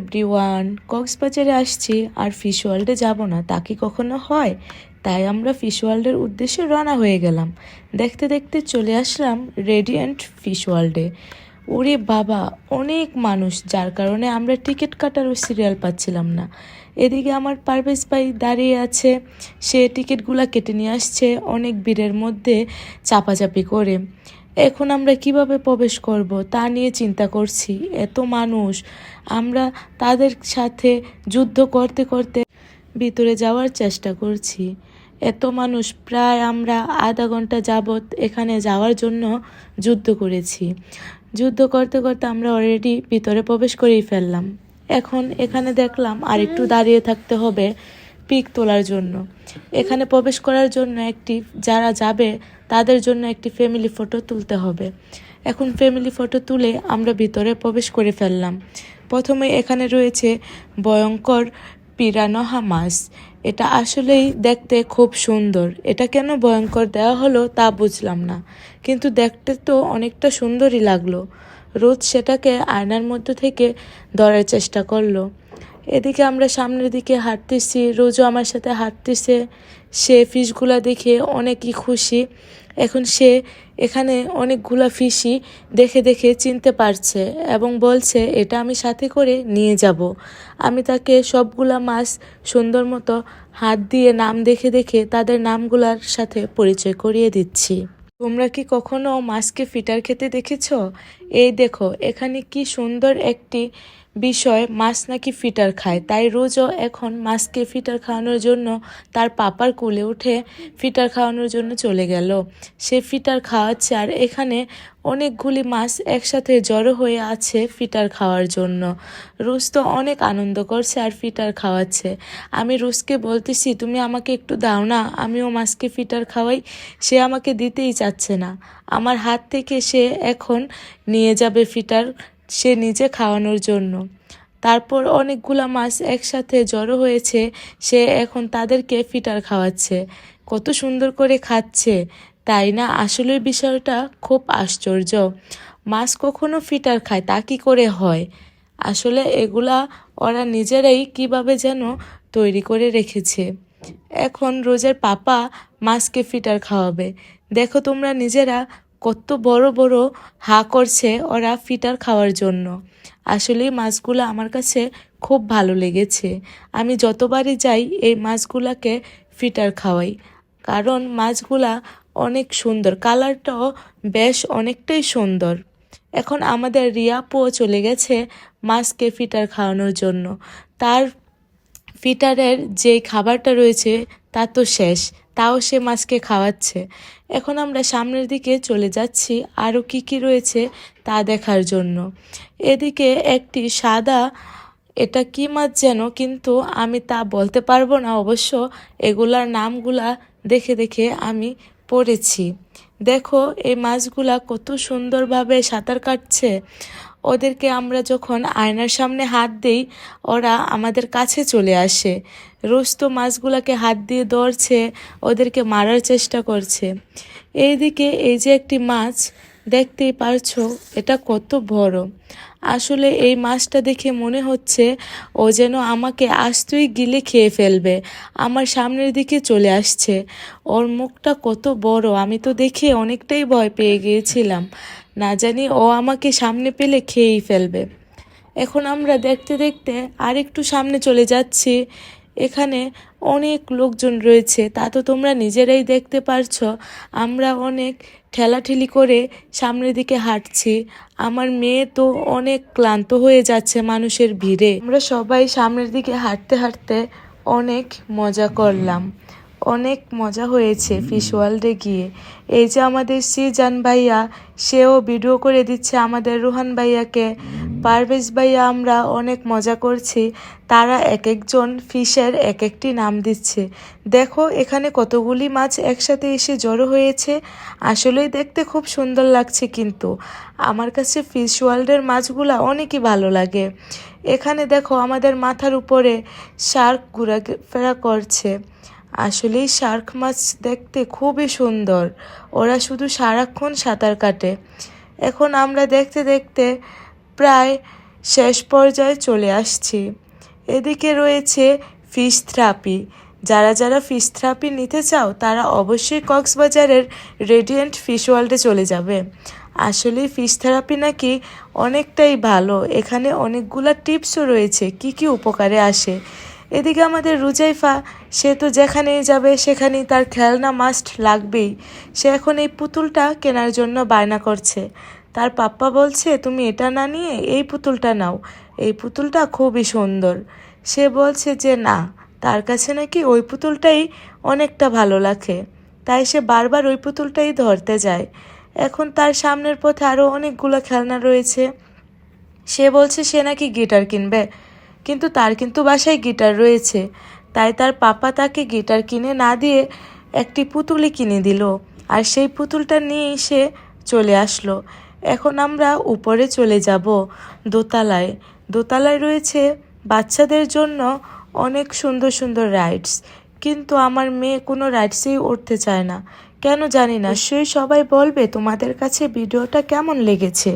Everyone কক্সবাজারে আসছি, আর fish ওয়ার্ল্ডে যাব না। তা কি কখনো হয়? তাই আমরা ফিশ ওয়ার্ল্ডের উদ্দেশ্যে রওনা হয়ে গেলাম। দেখতে দেখতে চলে আসলাম রেডিয়েন্ট ফিশ ওয়ার্ল্ডে ওরে বাবা, অনেক মানুষ, যার কারণে আমরা টিকিট কাটারও সিরিয়াল পাচ্ছিলাম না। এদিকে আমার পারভেজ ভাই দাঁড়িয়ে আছে, সে টিকিটগুলো কেটে নিয়ে আসছে অনেক ভিড়ের মধ্যে চাপাচাপি করে। এখন আমরা কীভাবে প্রবেশ করব তা নিয়ে চিন্তা করছি। এত মানুষ। আমরা তাদের সাথে যুদ্ধ করতে করতে ভিতরে যাওয়ার চেষ্টা করছি। এত মানুষ। প্রায় আমরা আধা ঘণ্টা যাবৎ এখানে যাওয়ার জন্য যুদ্ধ করেছি। যুদ্ধ করতে করতে আমরা অলরেডি ভিতরে প্রবেশ করেই ফেললাম। এখন এখানে দেখলাম আর একটু দাঁড়িয়ে থাকতে হবে। পিক তোলার জন্য। এখানে প্রবেশ করার জন্য একটি, যারা যাবে, তাদের জন্য একটি ফ্যামিলি ফটো তুলতে হবে। এখন ফ্যামিলি ফটো তুলে আমরা ভিতরে প্রবেশ করে ফেললাম। প্রথমে এখানে রয়েছে ভয়ঙ্কর পিরানহা মাছ। এটা আসলেই দেখতে খুব সুন্দর। এটা কেন ভয়ঙ্কর দেওয়া হলো তা বুঝলাম না। কিন্তু দেখতে তো অনেকটা সুন্দরই লাগল। রোজ সেটাকে আয়নার মধ্যে থেকে ধরার চেষ্টা করল। এদিকে আমরা সামনের দিকে হাঁটতেছি। রোজও আমার সাথে হাঁটতেছে। সে ফিশগুলা দেখে অনেকই খুশি। এখন সে এখানে অনেকগুলা ফিশই দেখে দেখে চিনতে পারছে এবং বলছে, এটা আমি সাথে করে নিয়ে যাব। আমি তাকে সবগুলা মাছ সুন্দর মতো হাত দিয়ে নাম দেখে দেখে তাদের নামগুলার সাথে পরিচয় করিয়ে দিচ্ছি। তোমরা কি কখনো মাছকে ফিটার খেতে দেখেছ? এই দেখো, এখানে কি সুন্দর একটি বিষয়, মাছ নাকি ফিটার খায়। তাই রোজও এখন মাছকে ফিটার খাওয়ানোর জন্য তার পাপার কোলে উঠে ফিটার খাওয়ানোর জন্য চলে গেল। সে ফিটার খাওয়াচ্ছে আর এখানে অনেকগুলি মাছ একসাথে জড়ো হয়ে আছে ফিটার খাওয়ার জন্য। রুশ তো অনেক আনন্দ করছে আর ফিটার খাওয়াচ্ছে। আমি রুশকে বলতেছি, তুমি আমাকে একটু দাও না, আমিও মাছকে ফিটার খাওয়াই। সে আমাকে দিতেই চাচ্ছে না। আমার হাত থেকে সে এখন নিয়ে যাবে ফিটার সে নিজে খাওয়ানোর জন্য। তারপর অনেকগুলা মাছ একসাথে জড়ো হয়েছে, সে এখন তাদেরকে ফিটার খাওয়াচ্ছে। কত সুন্দর করে খাচ্ছে, তাই না? আসলে বিষয়টা খুব আশ্চর্য। মাছ কখনো ফিটার খায়, তা কি করে হয়? আসলে এগুলা ওরা নিজেরাই কীভাবে যেন তৈরি করে রেখেছে। এখন রোজের পাপা মাছকে ফিটার খাওয়াবে। দেখো তোমরা নিজেরা কত বড় বড় হা করছে ওরা ফিটার খাওয়ার জন্য। আসলে মাছগুলো আমার কাছে খুব ভালো লেগেছে। আমি যতবারই যাই এই মাছগুলাকে ফিটার খাওয়াই। কারণ মাছগুলা অনেক সুন্দর, কালারটাও বেশ অনেকটাই সুন্দর। এখন আমাদের রিয়াপুও চলে গেছে মাছকে ফিটার খাওয়ানোর জন্য। তার ফিটারের যে খাবারটা রয়েছে তা তো শেষ। তাও সে মাছকে খাওয়াচ্ছে। এখন আমরা সামনের দিকে চলে যাচ্ছি, আরও কি কি রয়েছে তা দেখার জন্য। এদিকে একটি সাদা, এটা কি মাছ যেন, কিন্তু আমি তা বলতে পারব না অবশ্য, এগুলার নামগুলা দেখে দেখে আমি পড়েছি। দেখো, এই মাছগুলা কত সুন্দরভাবে সাঁতার কাটছে। ওদেরকে আমরা যখন আয়নার সামনে হাত দেই, ওরা আমাদের কাছে চলে আসে। রোজ মাছগুলাকে হাত দিয়ে ধরছে ওদেরকে মারার চেষ্টা করছে। এইদিকে এই যে একটি মাছ, দেখতেই পারছ, এটা কত বড়। আসলে এই মাছটা দেখে মনে হচ্ছে, ও যেন আমাকে আস্তই গিলে খেয়ে ফেলবে, আমার সামনের দিকে চলে আসছে। ওর মুখটা কত বড়, আমি তো দেখে অনেকটাই ভয় পেয়ে গিয়েছিলাম। না জানি ও আমাকে সামনে পেলে খেয়েই ফেলবে। এখন আমরা দেখতে দেখতে আরেকটু সামনে চলে যাচ্ছি। এখানে অনেক লোকজন রয়েছে, তা তো তোমরা নিজেরাই দেখতে পারছ। আমরা অনেক ঠেলাঠেলি করে সামনের দিকে হাঁটছি। আমার মেয়ে তো অনেক ক্লান্ত হয়ে যাচ্ছে মানুষের ভিড়ে। আমরা সবাই সামনের দিকে হাঁটতে হাঁটতে অনেক মজা করলাম। অনেক মজা হয়েছে ফিশ ওয়ার্ল্ডে গিয়ে। এই যে আমাদের সিজান ভাইয়া সেও ভিডিও করে দিচ্ছে আমাদের রুহান ভাইয়াকে। পারভেজ ভাইয়া আমরা অনেক মজা করছি। তারা এক একজন ফিশের এক একটি নাম দিচ্ছে। দেখো এখানে কতগুলি মাছ একসাথে এসে জড়ো হয়েছে। আসলেই দেখতে খুব সুন্দর লাগছে কিন্তু। আমার কাছে ফিশ ওয়ার্ল্ডের মাছগুলা অনেকই ভালো লাগে। এখানে দেখো আমাদের মাথার উপরে শার্ক ঘোরাফেরা করছে। আসলেই শার্ক মাছ দেখতে খুবই সুন্দর। ওরা শুধু সারাক্ষণ সাঁতার কাটে। এখন আমরা দেখতে দেখতে প্রায় শেষ পর্যায়ে চলে আসছি। এদিকে রয়েছে ফিশ থেরাপি। যারা যারা ফিশ থেরাপি নিতে চাও, তারা অবশ্যই কক্সবাজারের রেডিয়েন্ট ফিশ ওয়ার্ল্ডে চলে যাবে। আসলে ফিশ থেরাপি নাকি অনেকটাই ভালো। এখানে অনেকগুলা টিপসও রয়েছে। কি কি উপকারে আসে? এদিকে আমাদের রুজাইফা, সে তো যেখানেই যাবে সেখানেই তার খেলনা মাস্ট লাগবেই। সে এখন এই পুতুলটা কেনার জন্য বায়না করছে। তার পাপ্পা বলছে, তুমি এটা না নিয়ে এই পুতুলটা নাও। এই পুতুলটা খুবই সুন্দর। সে বলছে যে, না, তার কাছে নাকি ওই পুতুলটাই অনেকটা ভালো লাগে। তাই সে বারবার ওই পুতুলটাই ধরতে যায়। এখন তার সামনের পথে আরও অনেকগুলো খেলনা রয়েছে। সে বলছে, সে নাকি গিটার কিনবে? কিন্তু তার কিন্তু বাসায় গিটার রয়েছে। তাই তার পাপা তাকে গিটার কিনে না দিয়ে একটি পুতুলি কিনে দিল। আর সেই পুতুলটা নিয়েই সে চলে আসলো। এখন আমরা উপরে চলে যাব দোতলায়। দোতলায় রয়েছে বাচ্চাদের জন্য অনেক সুন্দর সুন্দর রাইডস। কিন্তু আমার মেয়ে কোনো রাইডসেই উঠতে চায় না। কেন জানি না, সে সবাই বলবে, তোমাদের কাছে ভিডিওটা কেমন লেগেছে?